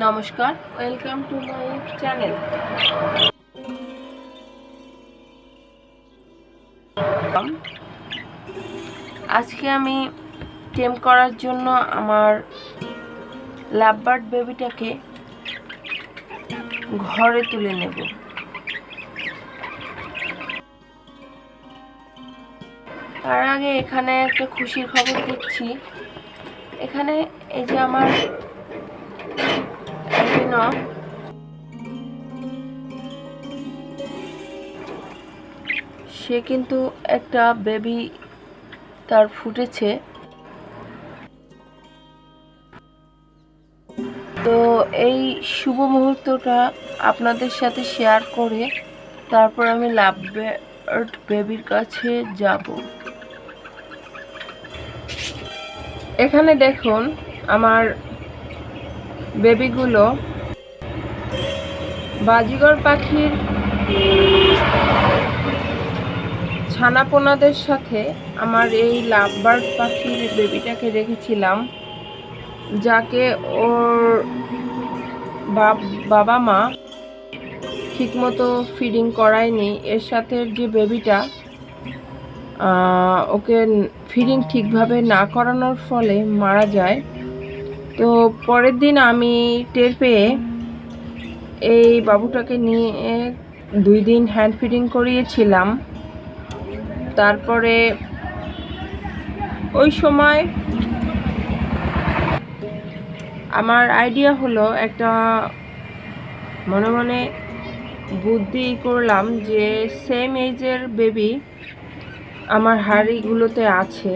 নমস্কার welcome to my channel আজকে আমি টেম করার জন্য আমার লাভবার্ড বেবিটাকে ঘরে তুলে নেব। তার আগে এখানে একটা খুশির খবর দিচ্ছি এখানে এই যে আমার সে কিন্তু একটা বেবি তার ফুটেছে। তো এই শুভ মুহূর্তটা আপনাদের সাথে শেয়ার করে তারপর আমি লাভ বেবির কাছে যাব। এখানে দেখুন, আমার বেবিগুলো বাজিগর পাখির ছানাপোনাদের সাথে আমার এই লাভবার্ড পাখির বেবিটাকে রেখেছিলাম যাকে ওর বাবা মা ঠিকমতো ফিডিং করায়নি। এর সাথে যে বেবিটা ওকে ফিডিং ঠিকভাবে না করানোর ফলে মারা যায়। তো পরের দিন আমি টের পেয়ে এই বাবুটাকে নিয়ে দুই দিন হ্যান্ড ফিডিং করিয়েছিলাম। তারপরে ওই সময় আমার আইডিয়া হলো একটা মনে মনে বুদ্ধি করলাম যে সেম এজের বেবি আমার হাঁড়িগুলোতে আছে,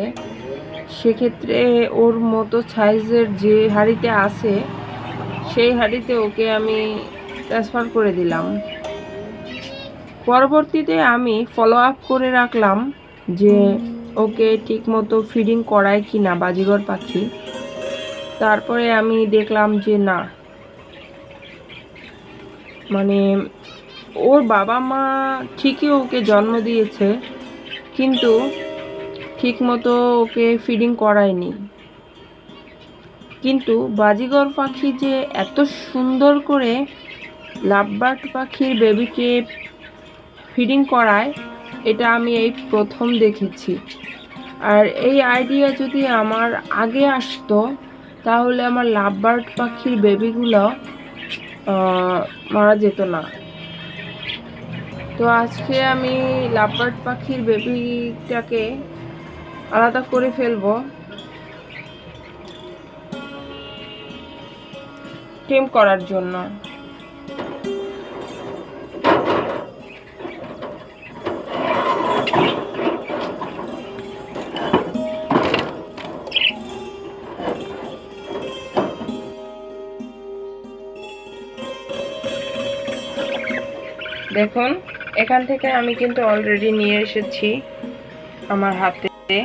সেক্ষেত্রে ওর মতো সাইজের যে হাঁড়িতে আছে, সেই হাঁড়িতে ওকে আমি ট্রান্সফার করে দিলাম। পরবর্তীতে আমি ফলো আপ করে রাখলাম যে, ওকে ঠিকমতো ফিডিং করায় কি না বাজিগর পাখি। তারপরে আমি দেখলাম যে, না। মানে ওর বাবা মা ঠিকই ওকে জন্ম দিয়েছে, কিন্তু ঠিক মতো ওকে ফিডিং করায়নি। কিন্তু বাজিগর পাখি যে এত সুন্দর করে লাভবার্ড পাখির বেবিকে ফিডিং করায়, এটা আমি এই প্রথম দেখেছি। আর এই আইডিয়া যদি আমার আগে আসতো, তাহলে আমার লাভবার্ড পাখির বেবিগুলো মারা যেত না। তো আজকে আমি লাভবার্ড পাখির বেবিটাকে আলাদা করে ফেলব। টেম করার জন্য। দেখুন এখান থেকে আমি কিন্তু অলরেডি নিয়ে এসেছি আমার হাতে।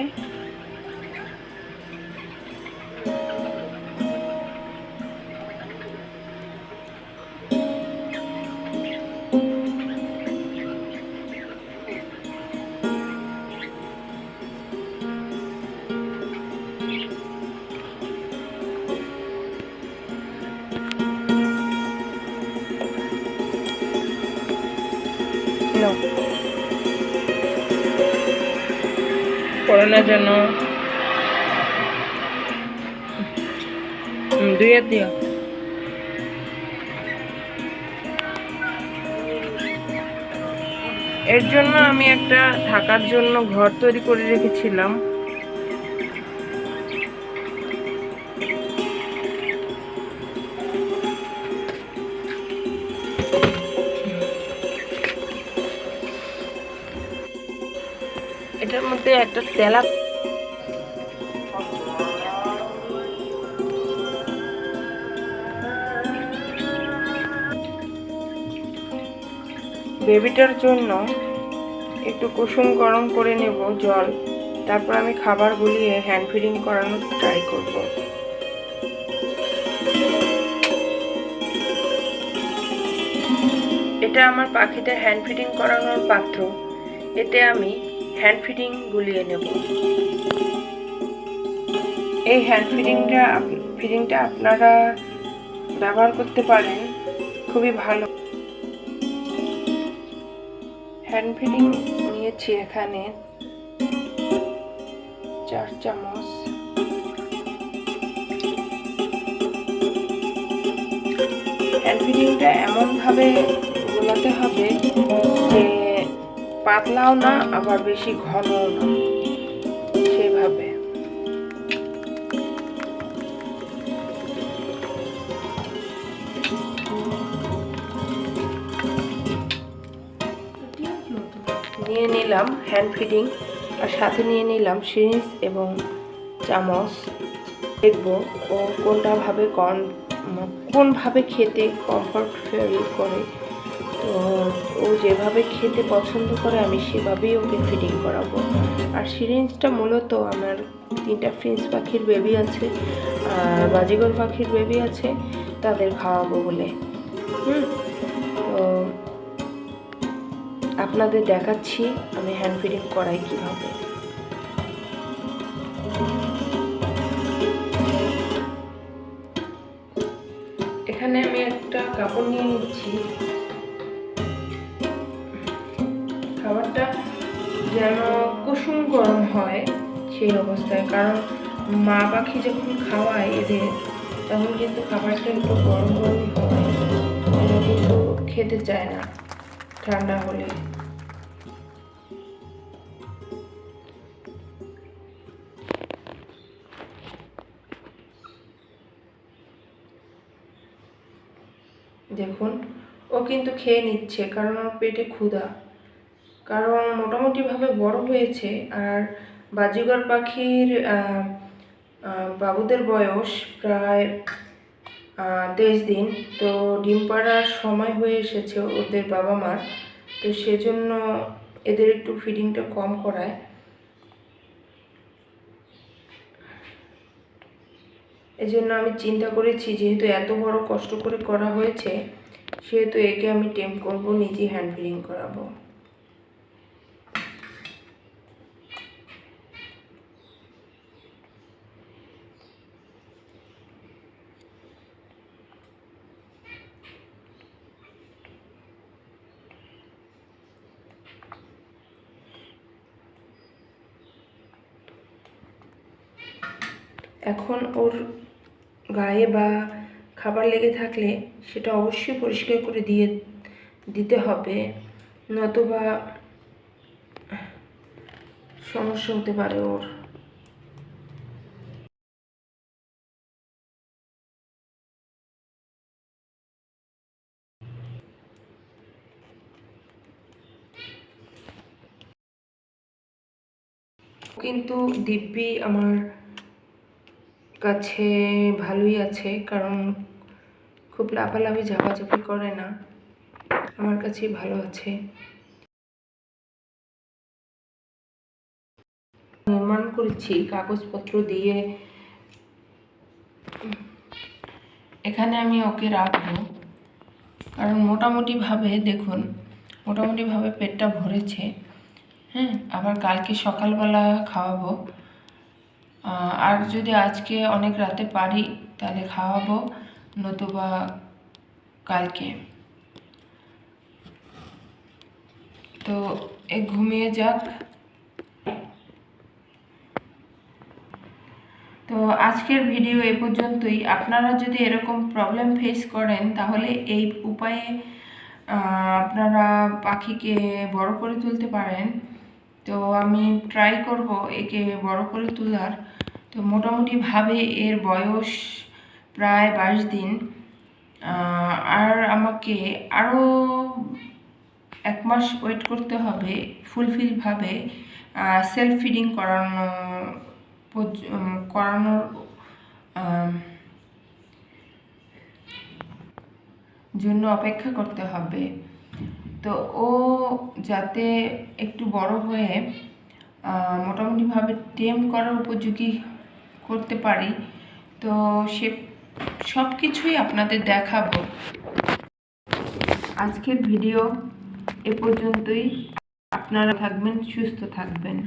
No. করোনার জন্য। দুই হাত দিও। এর জন্য আমি একটা থাকার জন্য ঘর তৈরি করে রেখেছিলাম। এটার মধ্যে একটা তেলা বেবিটার জন্য একটু কুসুম গরম করে নেব জল। তারপর আমি খাবার গুলিয়ে হ্যান্ড ফিডিং করানোর ট্রাই করব। এটা আমার পাখিটা হ্যান্ড ফিডিং করানোর পাত্র। এতে আমি হ্যান্ড ফিডিং গুলিয়ে নেব। এই হ্যান্ড ফিডিংটা ফিডিংটা আপনারা ব্যবহার করতে পারেন, খুবই ভালো। হ্যান্ড ফিডিং নিয়েছি এখানে চার চামচ। হ্যান্ড ফিডিংটা এমনভাবে গোলাতে হবে যে পাতলাও না, আবার বেশি ঘনও না। সেভাবে নিয়ে নিলাম হ্যান্ড ফিডিং আর সাথে নিয়ে নিলাম সিরিঞ্জ এবং চামচ। দেখব ও কোনটা ভাবে কন কোনভাবে খেতে কমফর্ট ফিল করে। ও যেভাবে খেতে পছন্দ করে, আমি সেভাবেই ওকে ফিডিং করাবো। আর সিরিঞ্জটা মূলত আমার তিনটা ফিন্স পাখির বেবি আছে আর বাজিগর পাখির বেবি আছে, তাদের খাওয়াবো বলে। হুম, তো আপনাদের দেখাচ্ছি আমি হ্যান্ড ফিডিং করাই কীভাবে। এখানে আমি একটা কাপড় নিয়ে নিচ্ছি। খাবারটা যেন কুসুম গরম হয় সেই অবস্থায়। কারণ মা পাখি যখন খাওয়ায় এদের, তখন কিন্তু খাবারটা একটু গরম গরমই হয়। কিন্তু খেতে চায় না ঠান্ডা হলে। দেখুন, ও কিন্তু খেয়ে নিচ্ছে কারণ ওর পেটে ক্ষুধা। কারণ মোটামুটিভাবে বড় হয়েছে আর বাজিগর পাখির বাবুদের বয়স প্রায় তেইশ দিন। তো ডিম পাড়ার সময় হয়ে এসেছে ওদের বাবা মার। তো সেজন্য এদের একটু ফিডিংটা কম করায়। এই জন্য আমি চিন্তা করেছি, যেহেতু এত বড় কষ্ট করে করা হয়েছে, সেহেতু একে আমি টেম্প করব নিজেই হ্যান্ড ফিডিং করাবো। এখন ওর গায়ে বা খাবার লেগে থাকলে সেটা অবশ্যই পরিষ্কার করে দিয়ে, দিতে হবে। নতুবা সমস্যা হতে পারে ওর। কিন্তু দিব্যি আমার কাছে ভালোই আছে, কারণ খুব লাফালাফি, ঝাপাঝাপি করে না। আমার কাছে ভালো আছে। নির্মাণ করেছি, কাগজপত্র দিয়ে। এখানে আমি ওকে রাখব। কারণ মোটামুটিভাবে, দেখুন, মোটামুটিভাবে পেটটা ভরেছে। হ্যাঁ আবার কালকে সকালবেলা খাওয়াবো। আর যদি আজকে অনেক রাতে পারি, তাহলে খাওয়াবো, নতুবা কালকে। তো এ ঘুমিয়ে যাক। তো আজকের ভিডিও এ পর্যন্তই। আপনারা যদি এরকম প্রবলেম ফেস করেন, তাহলে এই উপায়ে আপনারা পাখিকে বড় করে তুলতে পারেন। তো আমি ট্রাই করব একে বড় করে তোলার। তো মোটামুটিভাবে এর বয়স প্রায় বাইশ দিন। আর আমাকে আরও এক মাস ওয়েট করতে হবে ফুলফিলভাবে সেলফ ফিডিং করানো করানোর জন্য অপেক্ষা করতে হবে। তো ও যাতে একটু বড় হয়ে মোটামুটিভাবে টেম করার উপযোগী করতে পারি, তো সে সব কিছুই আপনাদের দেখাবো। আজকের ভিডিও এ পর্যন্তই। আপনারা থাকবেন, সুস্থ থাকবেন।